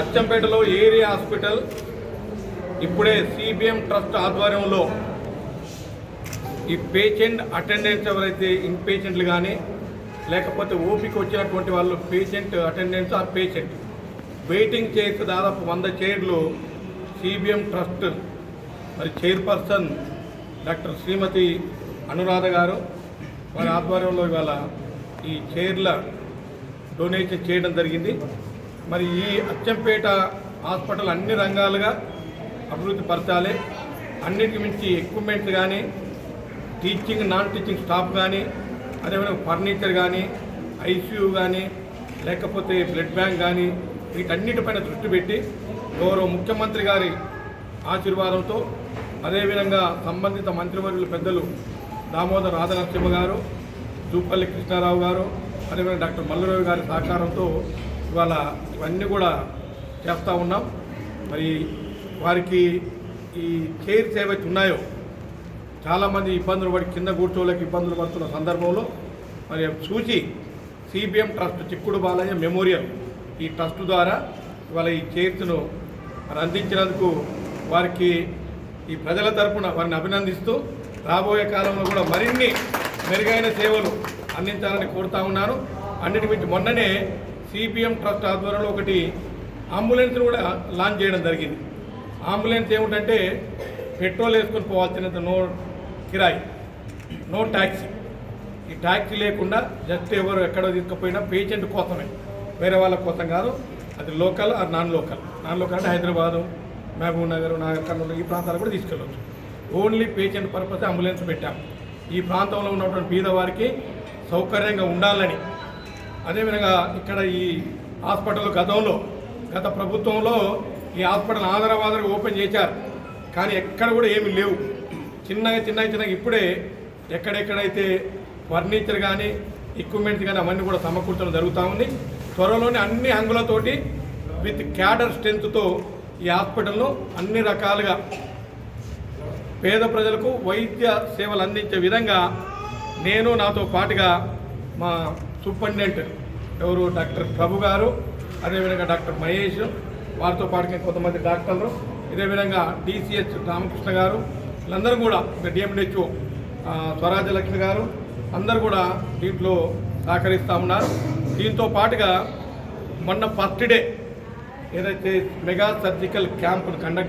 అచ్చంపేటలో area hospital ఇప్పుడే CBM trust ఆధ్వర్యంలో ఈ పేషెంట్ అటెండెన్స్ ఎవరైతే ఇన్ పేషెంట్లు కానీ లేకపోతే ఓపిక వచ్చినటువంటి వాళ్ళు పేషెంట్ అటెండెన్స్ ఆ పేషెంట్. వెయిటింగ్ చైర్స్ దాదాపు వంద చైర్లు సిబిఎం ట్రస్ట్ మరి చైర్పర్సన్ డాక్టర్ శ్రీమతి అనురాధ గారు వారి ఆధ్వర్యంలో ఇవాళ ఈ చైర్ల డొనేషన్ చేయడం జరిగింది. మరి ఈ అచ్చంపేట హాస్పిటల్ అన్ని రంగాలుగా అభివృద్ధి పరచాలి. అన్నిటికి మించి ఎక్విప్మెంట్స్ కానీ టీచింగ్ నాన్ టీచింగ్ స్టాఫ్ కానీ అదేవిధంగా ఫర్నిచర్ కానీ ఐసీయూ కానీ లేకపోతే బ్లడ్ బ్యాంక్ కానీ వీటన్నిటిపైన దృష్టి పెట్టి గౌరవ ముఖ్యమంత్రి గారి ఆశీర్వాదంతో అదేవిధంగా సంబంధిత మంత్రివర్యులు పెద్దలు దామోదర్ రాధనరసింహ గారు జూపల్లి కృష్ణారావు గారు అదేవిధంగా డాక్టర్ మల్లరావు గారి సహకారంతో ఇవాళ ఇవన్నీ కూడా చేస్తూ ఉన్నాం. మరి వారికి ఈ చైర్స్ ఏవైతే ఉన్నాయో చాలామంది ఇబ్బందులు పడి కింద కూర్చోలేక ఇబ్బందులు పడుతున్న సందర్భంలో మరి చూసి సిబిఎం ట్రస్ట్ చిక్కుడు బాలయ్య మెమోరియల్ ఈ ట్రస్ట్ ద్వారా ఇవాళ ఈ చైర్స్ను మరి అందించినందుకు వారికి ఈ ప్రజల తరపున వారిని అభినందిస్తూ రాబోయే కాలంలో కూడా మరిన్ని మెరుగైన సేవలు అందించాలని కోరుతా ఉన్నాను అన్నిటి మించి మొన్ననే సిపిఎం ట్రస్ట్ ఆధ్వర్యంలో ఒకటి అంబులెన్స్ కూడా లాంచ్ చేయడం జరిగింది. అంబులెన్స్ ఏమిటంటే పెట్రోల్ వేసుకొని పోవాల్సినంత నో కిరాయి నో ట్యాక్సీ. ఈ ట్యాక్సీ లేకుండా జస్ట్ ఎవరు ఎక్కడో తీసుకుపోయినా పేషెంట్ కోసమే. వేరే వాళ్ళ కోసం కాదు అది local or non local. Non local అంటే హైదరాబాదు మహబూబ్ నగర్ నాగర్ కర్నూలు ఈ ప్రాంతాలు కూడా తీసుకెళ్ళవచ్చు ఓన్లీ పేషెంట్ పర్పస్ అంబులెన్స్ పెట్టాం. ఈ ప్రాంతంలో ఉన్నటువంటి పేదవారికి సౌకర్యంగా ఉండాలని. అదేవిధంగా ఇక్కడ ఈ హాస్పిటల్ గతంలో గత ప్రభుత్వంలో ఈ హాస్పిటల్ ఆదరవాదరగా ఓపెన్ చేశారు. కానీ ఎక్కడ కూడా ఏమీ లేవు. చిన్నగా చిన్నగా చిన్నగా ఇప్పుడే ఎక్కడెక్కడైతే ఫర్నిచర్ కానీ ఎక్విప్మెంట్స్ కానీ అవన్నీ కూడా సమకూర్చడం జరుగుతూ ఉంది. త్వరలోనే అన్ని అంగులతోటి విత్ క్యాడర్ స్ట్రెంత్తో ఈ హాస్పిటల్ను అన్ని రకాలుగా పేద ప్రజలకు వైద్య సేవలు అందించే విధంగా నేను నాతో పాటుగా మా సూపరింటెండెంట్ ఎవరు? డాక్టర్ ప్రభు గారు అదేవిధంగా డాక్టర్ మహేష్ వారితో పాటుగా కొంతమంది డాక్టర్లు ఇదే విధంగా డిసిహెచ్ రామకృష్ణ గారు వీళ్ళందరూ కూడా డిఎండిహెచ్ఓ స్వరాజ్య లక్ష్మి గారు అందరూ కూడా దీంట్లో సహకరిస్తూ ఉన్నారు. దీంతో పాటుగా మొన్న ఫస్ట్ డే ఏదైతే మెగా సర్జికల్ క్యాంపును కండక్ట్